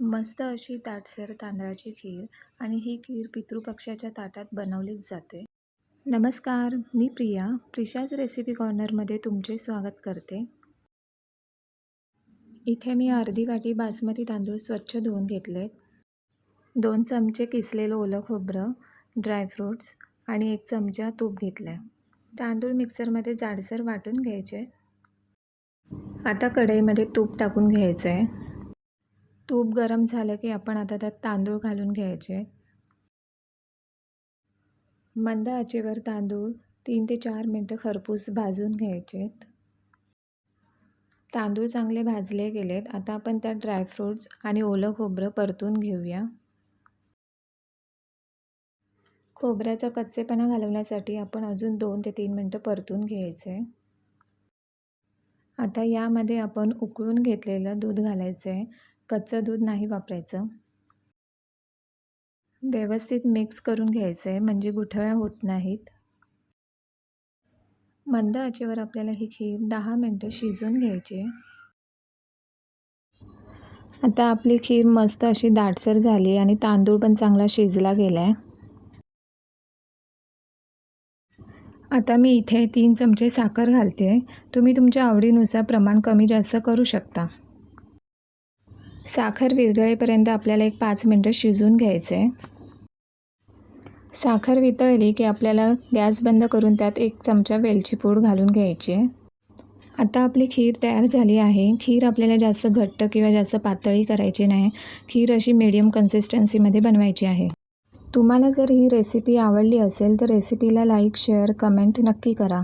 मस्त अशी ताटसर तांदळाची खीर आणि ही खीर पितृपक्षाच्या ताटात बनवलीच जाते. नमस्कार मी प्रिया. प्रिशाज रेसिपी कॉर्नरमध्ये तुमचे स्वागत करते. इथे मी अर्धी वाटी बासमती तांदूळ स्वच्छ धुवून घेतलेत. दोन चमचे किसलेलं ओलं खोबरं ड्रायफ्रूट्स आणि एक चमचा तूप घेतलं आहे तांदूळ मिक्सरमध्ये जाडसर वाटून घ्यायचे. आता कढईमध्ये तूप टाकून घ्यायचं आहे तूप गरम झालं की आपण आता त्यात तांदूळ घालून घ्यायचे. मंद आचेवर तांदूळ तीन ते चार मिनटं खरपूस भाजून घ्यायचे तांदूळ चांगले भाजले गेलेत. आता आपण त्यात ड्रायफ्रूट्स आणि ओलं खोबरं परतून घेऊया. खोबऱ्याचा कच्चेपणा घालवण्यासाठी आपण अजून दोन ते तीन मिनटं परतून घ्यायचे. आता यामध्ये आपण उकळून घेतलेलं दूध घालायचं आहे कच्चं दूध नाही वापरायचं. व्यवस्थित मिक्स करून घ्यायचं आहे म्हणजे गुठळ्या होत नाहीत. मंद आचेवर आपल्याला ही खीर दहा मिनटं शिजवून घ्यायची आहे. आता आपली खीर मस्त अशी दाटसर झाली आणि तांदूळ पण चांगला शिजला गेला आहे आता मी इथे तीन चमचे साखर घालते तुम्ही तुमच्या आवडीनुसार प्रमाण कमी जास्त करू शकता. साखर विरघळेपर्यंत आपल्याला एक पाच मिनटं शिजवून घ्यायचं. आहे साखर वितळली की आपल्याला गॅस बंद करून त्यात एक चमचा वेलची पूड घालून घ्यायची. आहे आता आपली खीर तयार झाली आहे. खीर आपल्याला जास्त घट्ट किंवा जास्त पातळी करायची नाही. खीर अशी मीडियम कन्सिस्टन्सीमध्ये बनवायची आहे. तुम्हाला जर ही रेसिपी आवडली असेल तर रेसिपीला लाईक शेअर कमेंट नक्की करा.